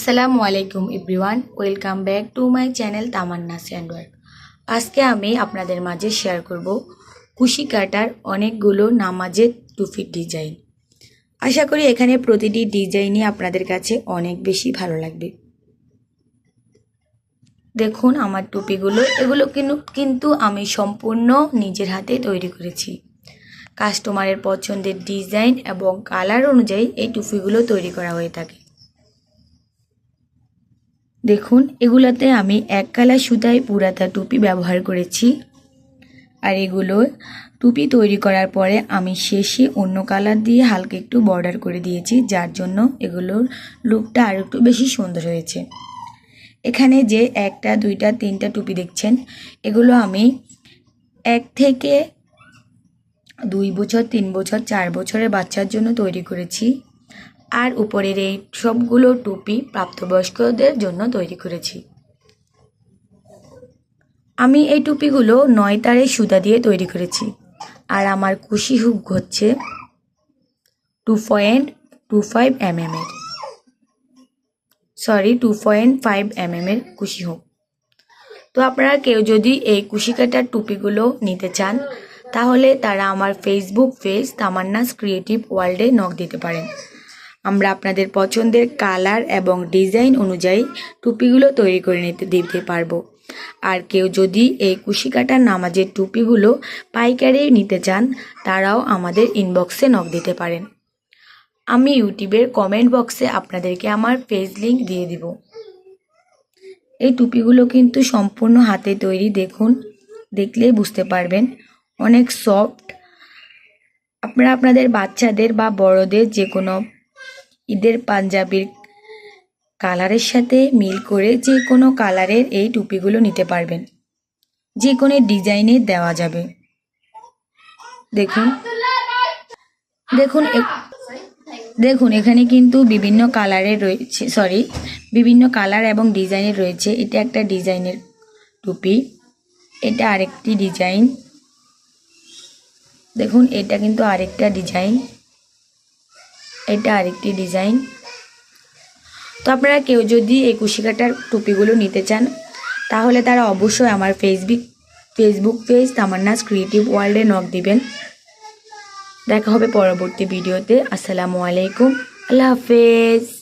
আসসালামু আলাইকুম everyone, welcome back to my channel Tamanna sandwork আজকে আমি আপনাদের মাঝে শেয়ার করব কুশি কাটার অনেকগুলো নামাজের টুপির ডিজাইন। আশা করি এখানে প্রতিটি ডিজাইনই আপনাদের কাছে অনেক বেশি ভালো লাগবে। দেখুন আমার টুপিগুলো, এগুলো কিন্তু আমি সম্পূর্ণ নিজের হাতে তৈরি করেছি। কাস্টমারের পছন্দের ডিজাইন এবং কালার অনুযায়ী এই টুপিগুলো তৈরি করা হয়ে থাকে। দেখুন, এগুলোতে আমি এক কালার সুতায় পুরাতা টুপি ব্যবহার করেছি। আর এগুলো টুপি তৈরি করার পরে আমি শেষে অন্য কালার দিয়ে হালকা একটু বর্ডার করে দিয়েছি, যার জন্য এগুলোর লুকটা আর একটু বেশি সুন্দর হয়েছে। এখানে যে একটা, দুইটা, তিনটা টুপি দেখছেন, এগুলো আমি এক থেকে দুই বছর, তিন বছর, চার বছরের বাচ্চার জন্য তৈরি করেছি। আর উপরের এই সবগুলো টুপি প্রাপ্তবয়স্কদের জন্য তৈরি করেছি। আমি এই টুপিগুলো নয় তারে সুতা দিয়ে তৈরি করেছি। আর আমার কুশি হুক হচ্ছে two point two five M এর। Sorry, two point five M এর কুশি হুক। তো আপনারা কেউ যদি এই কুশি কাটার টুপিগুলো নিতে চান, তাহলে তারা আমার ফেসবুক পেজ তামান্নাস ক্রিয়েটিভ ওয়ার্ল্ডে নখ দিতে পারেন। আমরা আপনাদের পছন্দের কালার এবং ডিজাইন অনুযায়ী টুপিগুলো তৈরি করে নিতে, দিতে পারব। আর কেউ যদি এই কুশি কাটার নামাজের টুপিগুলো পাইকারি নিতে চান, তারাও আমাদের ইনবক্সে নক দিতে পারেন। আমি ইউটিউবের কমেন্ট বক্সে আপনাদেরকে আমার পেজ লিঙ্ক দিয়ে দিব। এই টুপিগুলো কিন্তু সম্পূর্ণ হাতে তৈরি, দেখুন, দেখলেই বুঝতে পারবেন। অনেক সফট আপনারা আপনাদের বাচ্চাদের বা বড়দের যে কোনো ঈদের পাঞ্জাবির কালারের সাথে মিল করে যে কোনো কালারের এই টুপিগুলো নিতে পারবেন। যে কোনো ডিজাইনে দেওয়া যাবে। দেখুন। দেখুন দেখুন, এখানে কিন্তু বিভিন্ন কালারের রয়েছে সরি বিভিন্ন কালার এবং ডিজাইনের রয়েছে। এটা একটা ডিজাইনের টুপি। এটা আরেকটি ডিজাইন। দেখুন, এটা কিন্তু আরেকটা ডিজাইন। এটা আরেকটি ডিজাইন। তো আপনারা কেউ যদি এই কুশিকাটার টুপিগুলো নিতে চান, তাহলে তারা অবশ্যই আমার Facebook Facebook page Tamanna's creative ওয়ার্ল্ডে নক দিবেন। দেখা হবে পরবর্তী ভিডিওতে আসসালামু আলাইকুম। আল্লাহ হাফেজ।